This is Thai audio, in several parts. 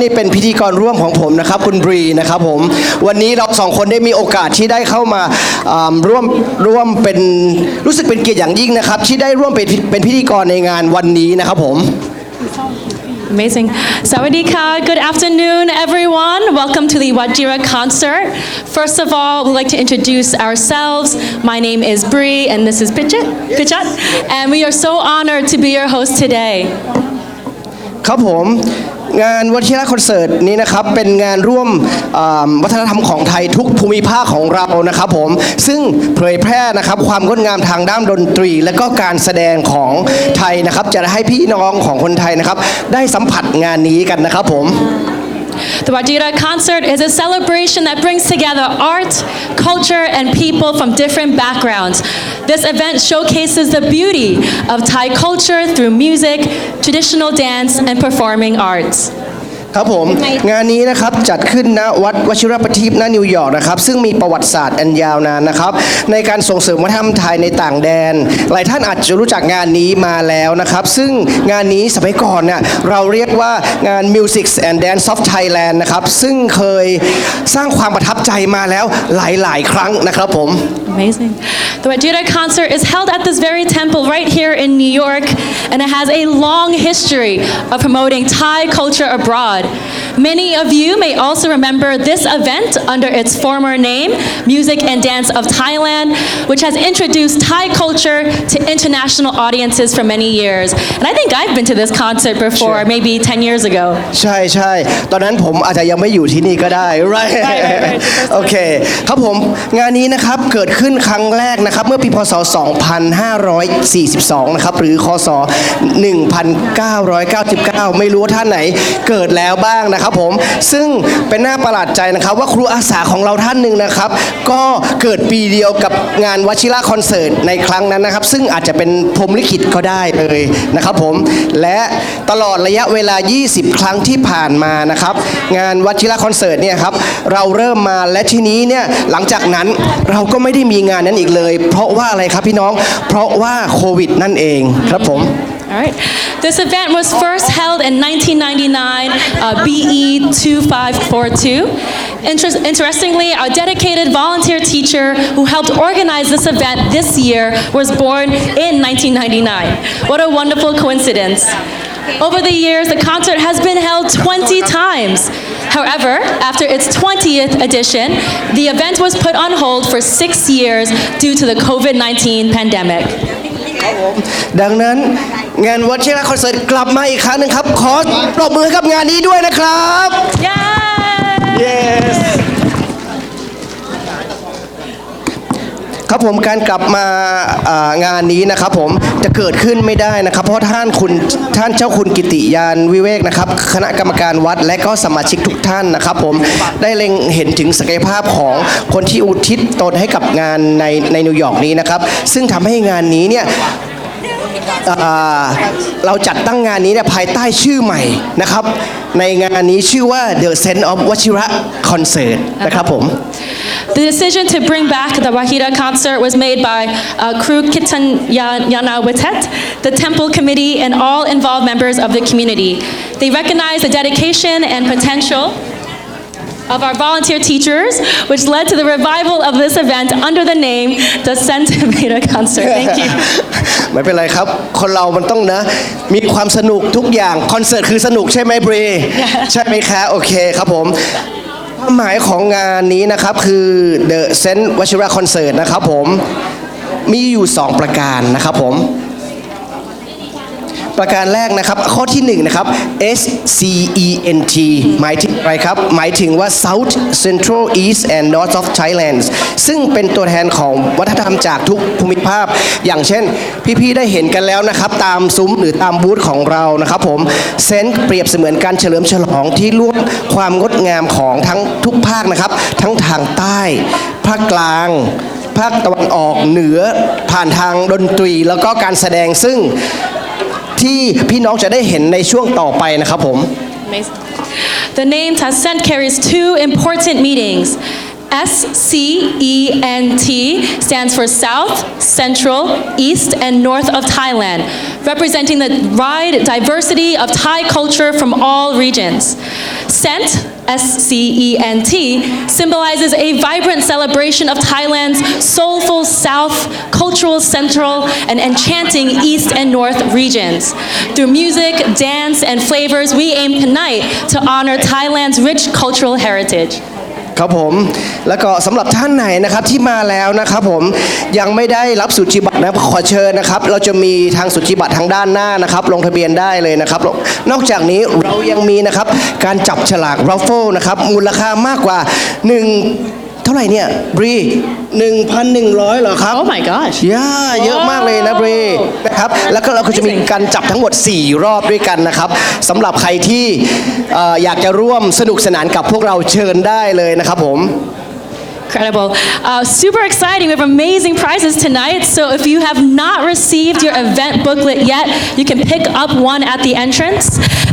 นี่เป็นพิธีกรร่วมของผมนะครับคุณบรีนะครับผมวันนี้เราสองคนได้มีโอกาสที่ได้เข้ามาอ่าร่วมร่วมเป็นรู้สึกเป็นเกียรติอย่างยิ่งนะครับ ที่ได้ร่วมเป็นเป็นพิธีกรในงานวันนี้นะครับผม Amazing. Sawadika, good afternoon, everyone. Welcome to the Wajira concert. First of all, we'd like to introduce ourselves. My name is Bree, and this is Pichet, Pichet, and we are so honored to be your host today. ครับผม งานวัชิระคอนเสิร์ตนี้นะครับเป็นงานร่วมวัฒนธรรมของไทยทุกภูมิภาคของเรานะครับผมซึ่งเผยแพร่นะครับความงดงามทางด้านดนตรี และก็การแสดงของไทยนะครับ จะให้พี่น้องของคนไทยนะครับ ได้สัมผัสงานนี้กันนะครับผม The Wajira concert is a celebration that brings together art, culture, and people from different backgrounds. This event showcases the beauty of Thai culture through music, traditional dance, and performing arts. ครับผมงานนี้นะครับจัดขึ้นณวัดวชิรประทีปณนิวยอร์กนะครับซึ่งมีประวัติศาสตร์อันยาวนานนะครับในการส่งเสริมวัฒนธรรมไทยในต่างแดน หลายท่านอาจจะรู้จักงานนี้มาแล้วนะครับ ซึ่งงานนี้สมัยก่อนเนี่ยเราเรียกว่างาน Music and Dance of Thailand นะครับซึ่งเคยสร้างความประทับใจมาแล้วหลาย ๆ ครั้งนะครับผม Amazing. The Wajira concert is held at this very temple right here in New York, and it has a long history of promoting Thai culture abroad. Many of you may also remember this event under its former name, Music and Dance of Thailand, which has introduced Thai culture to international audiences for many years. And I think I've been to this concert before, Sure. maybe 10 years ago. ใช่ใช่ตอนนั้นผมอาจจะยังไม่อยู่ที่นี่ก็ได้ right right, right. โอเค ครับผมงานนี้นะครับเกิด ขึ้นครั้งแรกนะครับ เมื่อปีพศ 2542 นะครับ หรือคศ 1999 ไม่รู้ว่าท่านไหนเกิดแล้วบ้างนะครับผม ซึ่งเป็นหน้าประหลาดใจนะครับ ว่าครูอาสาของเราท่านหนึ่งนะครับ ก็เกิดปีเดียวกับงานวชิระคอนเสิร์ตในครั้งนั้นนะครับ ซึ่งอาจจะเป็นพรมลิขิตก็ได้เลยนะครับผม และตลอดระยะเวลา 20 ครั้งที่ผ่านมานะครับ งานวัชิระคอนเสิร์ตเนี่ยครับ เราเริ่มมาและทีนี้เนี่ยหลังจากนั้นเราก็ไม่ได้งานนั้นอีกเลย เพราะว่าอะไรครับพี่น้อง เพราะว่าโควิดนั่นเองครับผม All right. This event was first held in 1999, uh, BE 2542. Inter- interestingly, our dedicated volunteer teacher who helped organize this event this year was born in 1999. What a wonderful coincidence. Over the years, the concert has been held 20 times. However, after its 20th edition, the event was put on hold for six years due to the COVID 19 pandemic. ดังนั้นงานวัชิระคอนเสิร์ตกลับมาอีกครั้งหนึ่งครับ ขอปรบมือให้กับงานนี้ด้วยนะครับ Yay! yes ครับผมการกลับมางานนี้นะครับผมจะเกิดขึ้นไม่ได้นะครับ เพราะท่านคุณท่านเจ้าคุณกิติยานวิเวกนะครับ คณะกรรมการวัดและก็สมาชิกทุกท่านนะครับ ผมได้เล็งเห็นถึงศักยภาพของคนที่อุทิศตนให้กับงานในในนิวยอร์กนี้นะครับ ซึ่งทำให้งานนี้เนี่ยเราจัดตั้งงานนี้เนี่ยภายใต้ชื่อใหม่นะครับ ในงานนี้ชื่อว่า The Sense of Wachira Concert นะครับผม The decision to bring back the Wahida concert was made by uh, Kru Kitan Ya- Yana Witet, the temple committee, and all involved members of the community. They recognize the dedication and potential of our volunteer teachers, which led to the revival of this event under the name the Saint Veda concert. Thank you. ไม่เป็นไรครับ คนเรามันต้องนะ มีความสนุกทุกอย่าง คอนเสิร์ตคือสนุกใช่ไหมบรี ใช่ไหมคะ โอเคครับผม ความหมายของงานนี้นะครับคือ The Sense Wachira Concert นะครับผม มีอยู่ 2 ประการนะครับผม ประการแรกนะครับ ข้อที่1นะครับ S C E N T หมายถึงอะไรครับ หมายถึงว่า South Central East and North of Thailand ซึ่งเป็นตัวแทนของวัฒนธรรมจากทุกภูมิภาค อย่างเช่น พี่ๆได้เห็นกันแล้วนะครับ ตามซุ้มหรือตามบูธของเรานะครับผมเซนต์เปรียบเสมือนการเฉลิมฉลองที่รวมความงดงามของทั้งทุกภาคนะครับ ทั้งทางใต้ ภาคกลางภาคตะวันออกเหนือผ่านทางดนตรีแล้วก็การแสดงซึ่ง ที่พี่น้องจะได้เห็นในช่วงต่อไปนะครับผม Amazing. The name Tascent carries two important meanings. S C E N T stands for South, Central, East, and North of Thailand, representing the wide diversity of Thai culture from all regions. Scent, S C E N T, symbolizes a vibrant celebration of Thailand's soulful South, cultural Central, and enchanting East and North regions. Through music, dance, and flavors, we aim tonight to honor Thailand's rich cultural heritage. ครับผมแล้วก็สำหรับท่านไหนนะครับที่มาแล้วนะครับผมยังไม่ได้รับสุจิบัตรนะขอเชิญนะครับ เราจะมีทางสุจิบัตรทางด้านหน้านะครับ ลงทะเบียนได้เลยนะครับ นอกจากนี้เรายังมีนะครับการจับฉลากรัฟเฟิลนะครับมูลค่ามากกว่า1 ท่าไหร่เนี่ยบรี1,100เหรอครับ Oh my gosh ย่าเยอะมากเลยนะบรีนะครับแล้วก็เราก็จะมีการจับทั้งหมด 4 รอบด้วยกันนะครับสำหรับใครที่เอ่ออยากจะร่วมสนุกสนานกับพวกเราเชิญได้เลยนะครับผม Incredible. Uh, super exciting. We have amazing prizes tonight. So if you have not received your event booklet yet, you can pick up one at the entrance.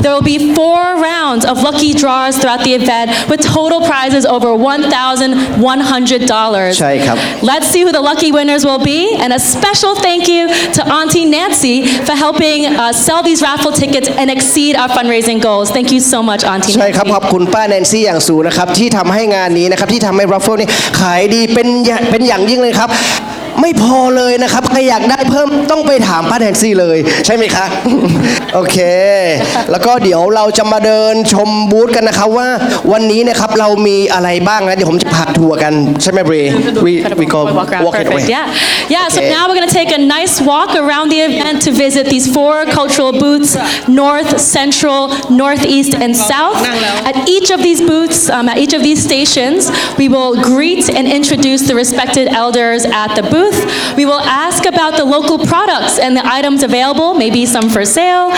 There will be four rounds of lucky draws throughout the event with total prizes over $1,100. ใช่ครับ Let's see who the lucky winners will be. And a special thank you to Auntie Nancy for helping uh, sell these raffle tickets and exceed our fundraising goals. Thank you so much, Auntie ใช่ครับ Nancy. ขอบคุณป้าแนนซี่อย่างสูงนะครับ ที่ทำให้งานนี้นะครับ ที่ทำให้รัฟเฟิลนี่ ขายดีเป็นเป็นอย่างยิ่งเลยครับ ไม่พอเลยนะครับใครอยากได้เพิ่มต้องไปถามป้าแนนซี่เลย ใช่ไหมคะ โอเค แล้วก็เดี๋ยวเราจะมาเดินชมบูธกันนะครับว่าวันนี้นะครับเรามีอะไรบ้างนะเดี๋ยวผมจะพาทัวร์กันใช่ไหมบรี we we go walk around. walk it Perfect. away Yeah. Yeah. So Okay. now we're going to take a nice walk around the event to visit these four cultural booths north, central, northeast, and south. At each of these booths, um, at each of these stations, we will greet and introduce the respected elders at the booth. We will ask about the local products and the items available, maybe some for sale.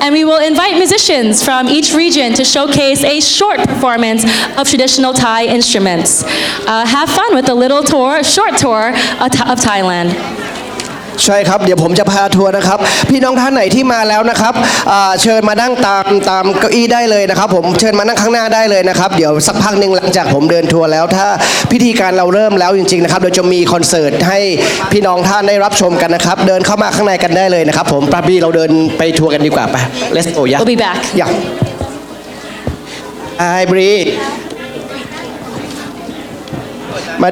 And we will invite musicians from each region to showcase a short performance of traditional Thai instruments. Uh, have fun with a little tour, short tour of Thailand. ใช่ครับ เดี๋ยวผมจะพาทัวร์นะครับ พี่น้องท่านไหนที่มาแล้วนะครับอ่าเชิญมานั่งตามตามเก้าอี้ได้เลยนะครับ ผมเชิญมานั่งข้างหน้าได้เลยนะครับ เดี๋ยวสักพักหนึ่งหลังจากผมเดินทัวร์แล้ว ถ้าพิธีการเราเริ่มแล้วจริงๆนะครับเดี๋ยวจะมีคอนเสิร์ตให้พี่น้องท่านได้รับชมกันนะครับ เดินเข้ามาข้างในกันได้เลยนะครับ ผมปราบีเราเดินไปทัวร์กันดีกว่าไป let's go ยะ We'll be back. ยะ Hi Bree